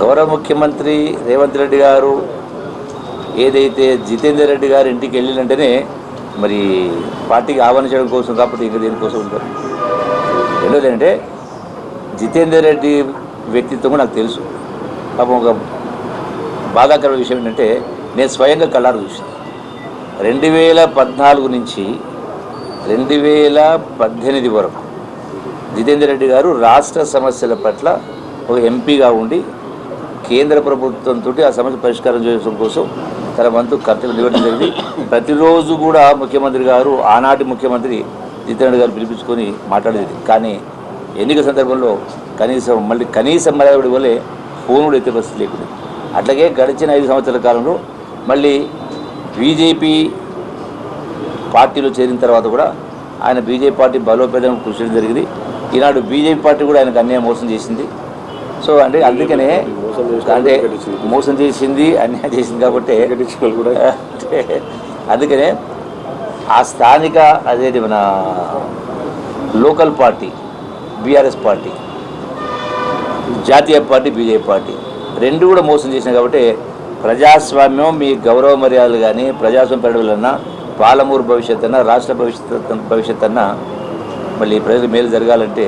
గౌరవ ముఖ్యమంత్రి రేవంత్ రెడ్డి గారు ఏదైతే జితేందర్ రెడ్డి గారు ఇంటికి వెళ్ళినంటేనే మరి పార్టీకి ఆహ్వానించడం కోసం కాకపోతే ఇంకా దేనికోసం ఉంటారు? రెండోది జితేందర్ రెడ్డి వ్యక్తిత్వం నాకు తెలుసు. పాపం ఒక బాధాకర విషయం ఏంటంటే నేను స్వయంగా కళ్ళారు చూసాను రెండు వేల పద్నాలుగు నుంచి రెండు వేల పద్దెనిమిది వరకు జితేందర్ రెడ్డి గారు రాష్ట్ర సమస్యల పట్ల ఒక ఎంపీగా ఉండి కేంద్ర ప్రభుత్వంతో ఆ సమస్య పరిష్కారం చేయడం కోసం తన వంతు కర్తవ్యం నిర్వహించడం జరిగింది. ప్రతిరోజు కూడా ముఖ్యమంత్రి గారు ఆనాటి ముఖ్యమంత్రి జితేంద్ర గారు పిలిపించుకొని మాట్లాడేది కానీ ఎన్నిక సందర్భంలో కనీసం మళ్ళీ కనీసం మర్యాద వల్లే ఫోన్ కూడా ఎత్తే పరిస్థితి లేకుండా అట్లాగే గడిచిన ఐదు సంవత్సరాల కాలంలో మళ్ళీ బీజేపీ పార్టీలో చేరిన తర్వాత కూడా ఆయన బీజేపీ పార్టీ బలోపేతం కృషి చేయడం జరిగింది. ఈనాడు బీజేపీ పార్టీ కూడా ఆయనకు అన్యాయం మోసం చేసింది. సో అంటే అందుకనే అంటే మోసం చేసింది అన్యాయం చేసింది కాబట్టి అంటే అందుకనే ఆ స్థానిక అదేంటి మన లోకల్ పార్టీ బీఆర్ఎస్ పార్టీ జాతీయ పార్టీ బీజేపీ పార్టీ రెండు కూడా మోసం చేసినాయి కాబట్టి ప్రజాస్వామ్యం మీ గౌరవ మర్యాదలు కానీ ప్రజాస్వామ్య పెరగలన్నా పాలమూరు భవిష్యత్ అన్నా రాష్ట్ర భవిష్యత్ భవిష్యత్ అన్నా మళ్ళీ ప్రజలు మేలు జరగాలంటే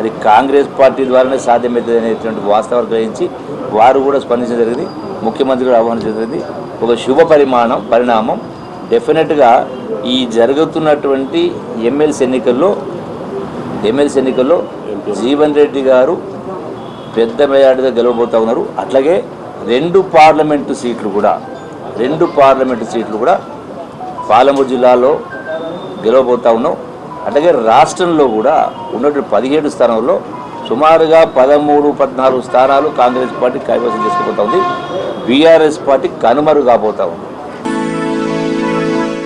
అది కాంగ్రెస్ పార్టీ ద్వారానే సాధ్యమవుతుంది అనేటువంటి వాస్తవాలు గ్రహించి వారు కూడా స్పందించడం జరిగింది ముఖ్యమంత్రి కూడా ఆహ్వానించడం జరిగింది. ఒక శుభ పరిమాణం పరిణామం. డెఫినెట్గా ఈ జరుగుతున్నటువంటి ఎమ్మెల్సీ ఎన్నికల్లో ఎమ్మెల్సీ ఎన్నికల్లో జీవన్ రెడ్డి గారు పెద్ద మెజార్టీగా గెలవబోతా ఉన్నారు. అట్లాగే రెండు పార్లమెంటు సీట్లు కూడా రెండు పార్లమెంటు సీట్లు కూడా పాలమూరు జిల్లాలో గెలవబోతా ఉన్నాం. అట్లాగే రాష్ట్రంలో కూడా ఉన్నటువంటి పదిహేడు స్థానంలో సుమారుగా పదమూడు పద్నాలుగు స్థానాలు కాంగ్రెస్ పార్టీ కైవసం చేసుకుపోతా ఉంది. బీఆర్ఎస్ పార్టీ కనుమరుగు కాబోతా ఉంది.